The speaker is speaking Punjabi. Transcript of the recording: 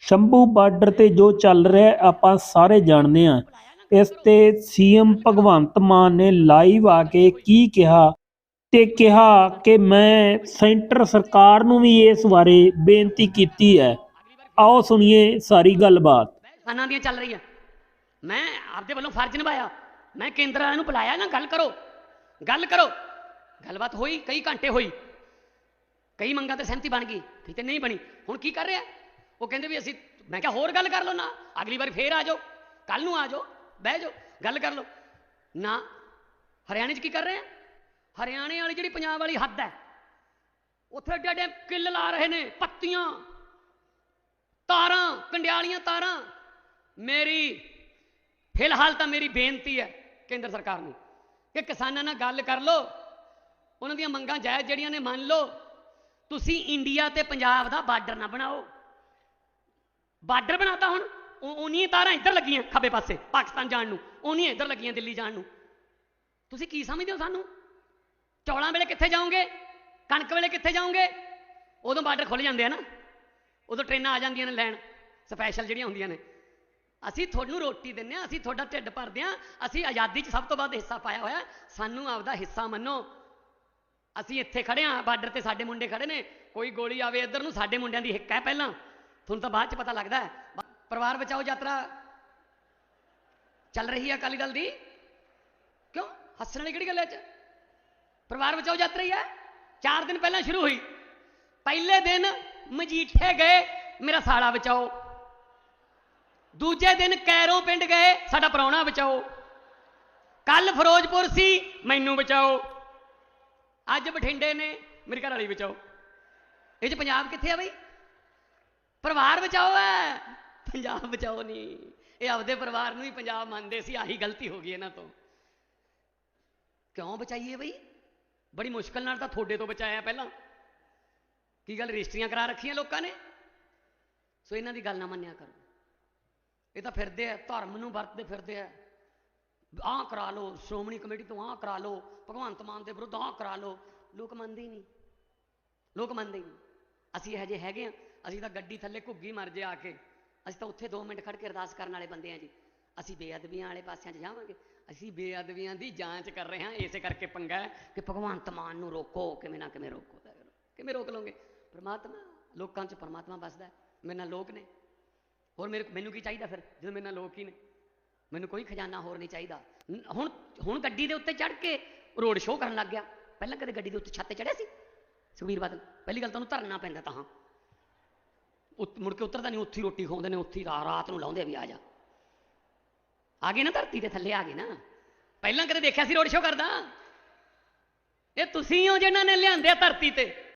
ਸ਼ੰਭੂ ਬਾਰਡਰ ਤੇ ਜੋ ਚੱਲ ਰਿਹਾ ਆਪਾਂ ਸਾਰੇ ਜਾਣਦੇ ਹਾਂ। ਇਸ ਤੇ ਸੀਐਮ ਭਗਵੰਤ ਮਾਨ ਨੇ ਲਾਈਵ ਆ ਕੇ ਕੀ ਕਿਹਾ ਤੇ ਕਿਹਾ ਕਿ ਮੈਂ ਸੈਂਟਰ ਸਰਕਾਰ ਨੂੰ ਵੀ ਇਸ ਬਾਰੇ ਬੇਨਤੀ ਕੀਤੀ ਹੈ। ਆਓ ਸੁਣੀਏ ਸਾਰੀ ਗੱਲਬਾਤ। ਕਿਸਾਨਾਂ ਦੀਆਂ ਚੱਲ ਰਹੀਆਂ। ਮੈਂ ਆਪਦੇ ਵੱਲੋਂ ਫਰਜ਼ ਨਿਭਾਇਆ। ਮੈਂ ਕੇਂਦਰ ਵਾਲਿਆਂ ਨੂੰ ਬੁਲਾਇਆ ਨਾ ਗੱਲ ਕਰੋ। ਗੱਲ ਕਰੋ। ਗੱਲਬਾਤ ਹੋਈ ਕਈ ਘੰਟੇ ਹੋਈ। ਕਈ ਮੰਗਾਂ ਤੇ ਸਹਿਮਤੀ ਬਣ ਗਈ। ਕਈ ਤੇ ਨਹੀਂ ਬਣੀ। ਹੁਣ ਕੀ ਕਰ ਰਿਹਾ? ਉਹ ਕਹਿੰਦੇ ਵੀ ਅਸੀਂ ਮੈਂ ਕਿਹਾ ਹੋਰ ਗੱਲ ਕਰ ਲਓ ਨਾ ਅਗਲੀ ਵਾਰ ਫੇਰ ਆ ਜਾਓ ਕੱਲ ਨੂੰ ਆ ਜਾਓ ਬਹਿ ਜਾਓ ਗੱਲ ਕਰ ਲਓ। ਨਾ ਹਰਿਆਣੇ 'ਚ ਕੀ ਕਰ ਰਹੇ ਆ? ਹਰਿਆਣੇ ਵਾਲੀ ਜਿਹੜੀ ਪੰਜਾਬ ਵਾਲੀ ਹੱਦ ਹੈ ਉੱਥੇ ਏਡੇ ਕਿੱਲ ਲਾ ਰਹੇ ਨੇ ਪੱਤੀਆਂ ਤਾਰਾਂ ਕੰਡਿਆਲੀਆਂ ਤਾਰਾਂ। ਮੇਰੀ ਫਿਲਹਾਲ ਤਾਂ ਮੇਰੀ ਬੇਨਤੀ ਹੈ ਕੇਂਦਰ ਸਰਕਾਰ ਨੂੰ ਕਿ ਕਿਸਾਨਾਂ ਨਾਲ ਗੱਲ ਕਰ ਲਓ ਉਹਨਾਂ ਦੀਆਂ ਮੰਗਾਂ ਜਾਇਜ਼ ਜਿਹੜੀਆਂ ਨੇ ਮੰਨ ਲਓ। ਤੁਸੀਂ ਇੰਡੀਆ ਤੇ ਪੰਜਾਬ ਦਾ ਬਾਰਡਰ ਨਾ ਬਣਾਓ। ਬਾਰਡਰ ਬਣਾਤਾ ਹੁਣ। ਉਹ ਉਹਨੀਆਂ ਤਾਰਾਂ ਇੱਧਰ ਲੱਗੀਆਂ ਖੱਬੇ ਪਾਸੇ, ਪਾਕਿਸਤਾਨ ਜਾਣ ਨੂੰ। ਉਹਨੀਆਂ ਇੱਧਰ ਲੱਗੀਆਂ ਦਿੱਲੀ ਜਾਣ ਨੂੰ। ਤੁਸੀਂ ਕੀ ਸਮਝਦੇ ਹੋ ਸਾਨੂੰ? ਚੌਲਾਂ ਵੇਲੇ ਕਿੱਥੇ ਜਾਓਗੇ? ਕਣਕ ਵੇਲੇ ਕਿੱਥੇ ਜਾਓਗੇ? ਉਦੋਂ ਬਾਰਡਰ ਖੁੱਲ ਜਾਂਦੇ ਆ ਨਾ। ਉਦੋਂ ਟ੍ਰੇਨਾਂ ਆ ਜਾਂਦੀਆਂ ਨੇ ਲੈਣ। ਸਪੈਸ਼ਲ ਜਿਹੜੀਆਂ ਹੁੰਦੀਆਂ ਨੇ। ਅਸੀਂ ਤੁਹਾਨੂੰ ਰੋਟੀ ਦਿੰਨੇ ਆ ਅਸੀਂ ਤੁਹਾਡਾ ਢਿੱਡ ਭਰਦੇ ਆ ਅਸੀਂ ਆਜ਼ਾਦੀ 'ਚ ਸਭ ਤੋਂ ਵੱਧ ਹਿੱਸਾ ਪਾਇਆ ਹੋਇਆ। ਸਾਨੂੰ ਆਪਦਾ ਹਿੱਸਾ ਮੰਨੋ। ਅਸੀਂ ਇੱਥੇ ਖੜੇ ਆ ਬਾਰਡਰ ਤੇ ਸਾਡੇ ਮੁੰਡੇ ਖੜੇ ਨੇ। ਕੋਈ ਗੋਲੀ ਆਵੇ ਇੱਧਰ ਨੂੰ, ਸਾਡੇ ਮੁੰਡਿਆਂ ਦੀ ਹਿੱਕ ਹੈ ਪਹਿਲਾਂ। ਤੁਹਾਨੂੰ ਤਾਂ ਬਾਅਦ 'ਚ ਪਤਾ ਲੱਗਦਾ ਹੈ। ਪਰਿਵਾਰ ਬਚਾਓ ਯਾਤਰਾ। ਚੱਲ ਰਹੀ ਹੈ ਅਕਾਲੀ ਦਲ ਦੀ। ਕਿਉਂ? ਹੱਸਣ ਵਾਲੀ ਕਿਹੜੀ ਗੱਲ ਹੈ 'ਚ? ਪਰਿਵਾਰ ਬਚਾਓ ਯਾਤਰਾ ਹੀ ਹੈ। ਚਾਰ ਦਿਨ ਪਹਿਲਾਂ ਸ਼ੁਰੂ ਹੋਈ। ਪਹਿਲੇ ਦਿਨ ਮਜੀਠੇ ਗਏ, ਮੇਰਾ ਸਾਲਾ ਬਚਾਓ। ਦੂਜੇ ਦਿਨ ਕੈਰੋਂ ਪਿੰਡ ਗਏ, ਸਾਡਾ ਪ੍ਰਾਹੁਣਾ ਬਚਾਓ। ਕੱਲ ਫਿਰੋਜ਼ਪੁਰ ਸੀ, ਮੈਨੂੰ ਬਚਾਓ। ਅੱਜ ਬਠਿੰਡੇ ਨੇ, ਮੇਰੇ ਘਰ ਵਾਲੀ ਬਚਾਓ। ਇਹ ਚ ਪੰਜਾਬ ਕਿੱਥੇ ਆ ਬਈ? ਪਰਿਵਾਰ ਬਚਾਓ ਹੈ ਪੰਜਾਬ ਬਚਾਓ ਨਹੀਂ ਇਹ ਆਪਦੇ ਪਰਿਵਾਰ ਨੂੰ ਹੀ ਪੰਜਾਬ ਮੰਨਦੇ ਸੀ, ਆਹੀ ਗਲਤੀ ਹੋ ਗਈ ਇਹਨਾਂ ਤੋਂ। ਕਿਉਂ ਬਚਾਈਏ ਬਈ? ਬੜੀ ਮੁਸ਼ਕਲ ਨਾਲ ਤਾਂ ਤੁਹਾਡੇ ਤੋਂ ਬਚਾਇਆ ਪਹਿਲਾਂ। ਕੀ ਗੱਲ ਰਜਿਸਟਰੀਆਂ ਕਰਾ ਰੱਖੀਆਂ ਲੋਕਾਂ ਨੇ? ਸੋ ਇਹਨਾਂ ਦੀ ਗੱਲ ਨਾ ਮੰਨਿਆ ਕਰੋ। ਇਹ ਤਾਂ ਫਿਰਦੇ ਆ ਧਰਮ ਨੂੰ ਵਰਤਦੇ ਫਿਰਦੇ ਆ ਆਹ ਕਰਾ ਲਓ, ਸ਼੍ਰੋਮਣੀ ਕਮੇਟੀ ਤੋਂ ਆਹ ਕਰਾ ਲਓ, ਭਗਵੰਤ ਮਾਨ ਦੇ ਵਿਰੁੱਧ ਆਹ ਕਰਾ ਲਓ। ਲੋਕ ਮੰਨਦੇ ਹੀ ਨਹੀਂ। ਲੋਕ ਮੰਨਦੇ ਹੀ ਨਹੀਂ। ਅਸੀਂ ਇਹ ਜਿਹੇ ਹੈਗੇ ਆ। ਅਸੀਂ ਤਾਂ ਗੱਡੀ ਥੱਲੇ ਘੁੱਗੀ ਮਰ ਜੇ ਆ ਕੇ। ਅਸੀਂ ਤਾਂ ਉੱਥੇ 2 ਮਿੰਟ ਖੜ ਕੇ ਅਰਦਾਸ ਕਰਨ ਵਾਲੇ ਬੰਦੇ ਆ ਜੀ। ਅਸੀਂ ਬੇਅਦਬੀਆਂ ਵਾਲੇ ਪਾਸਿਆਂ 'ਚ ਜਾਵਾਂਗੇ। ਅਸੀਂ ਬੇਅਦਬੀਆਂ ਦੀ ਜਾਂਚ ਕਰ ਰਹੇ ਹਾਂ, ਇਸੇ ਕਰਕੇ ਪੰਗਾ ਕਿ ਭਗਵੰਤ ਮਾਨ ਨੂੰ ਰੋਕੋ, ਕਿਵੇਂ ਨਾ ਕਿਵੇਂ ਰੋਕੋ ਕਿਵੇਂ ਰੋਕ ਲਓਗੇ? ਪਰਮਾਤਮਾ, ਲੋਕਾਂ 'ਚ ਪਰਮਾਤਮਾ ਵੱਸਦਾ ਮੇਰੇ ਨਾਲ ਲੋਕ ਨੇ। ਹੋਰ ਮੇਰੇ ਮੈਨੂੰ ਕੀ ਚਾਹੀਦਾ ਫਿਰ, ਜਦੋਂ ਮੇਰੇ ਨਾਲ ਲੋਕ ਹੀ ਨੇ? ਮੈਨੂੰ ਕੋਈ ਖਜ਼ਾਨਾ ਹੋਰ ਨਹੀਂ ਚਾਹੀਦਾ। ਹੁਣ ਹੁਣ ਗੱਡੀ ਦੇ ਉੱਤੇ ਚੜ ਕੇ ਰੋਡ ਸ਼ੋਅ ਕਰਨ ਲੱਗ ਗਿਆ। ਪਹਿਲਾਂ ਕਦੇ ਗੱਡੀ ਦੇ ਉੱਤੇ ਛੱਤ ਤੇ ਚੜਿਆ ਸੀ? ਸੁਖਬੀਰ ਬਾਦਲ, ਪਹਿਲੀ ਗੱਲ ਤੁਹਾਨੂੰ ਧਰਨਾ ਪੈਂਦਾ ਤਾਂ ਉੱਤ- ਮੁੜ ਕੇ ਉਤਰਦਾ ਨਹੀਂ ਉੱਥੇ ਰੋਟੀ ਖਾਉਂਦੇ ਨੇ, ਉੱਥੇ ਰਾਤ ਨੂੰ ਲਾਉਂਦੇ ਵੀ ਆ ਜਾ। ਆ ਗਏ ਨਾ ਧਰਤੀ ਤੇ ਥੱਲੇ, ਆ ਗਏ ਨਾ। ਪਹਿਲਾਂ ਕਦੇ ਦੇਖਿਆ ਸੀ ਰੋਡ ਸ਼ੋਅ ਕਰਦਾ? ਇਹ ਤੁਸੀਂ ਹੋ ਜਿਹਨਾਂ ਨੇ ਲਿਆਂਦੇ ਧਰਤੀ ਤੇ।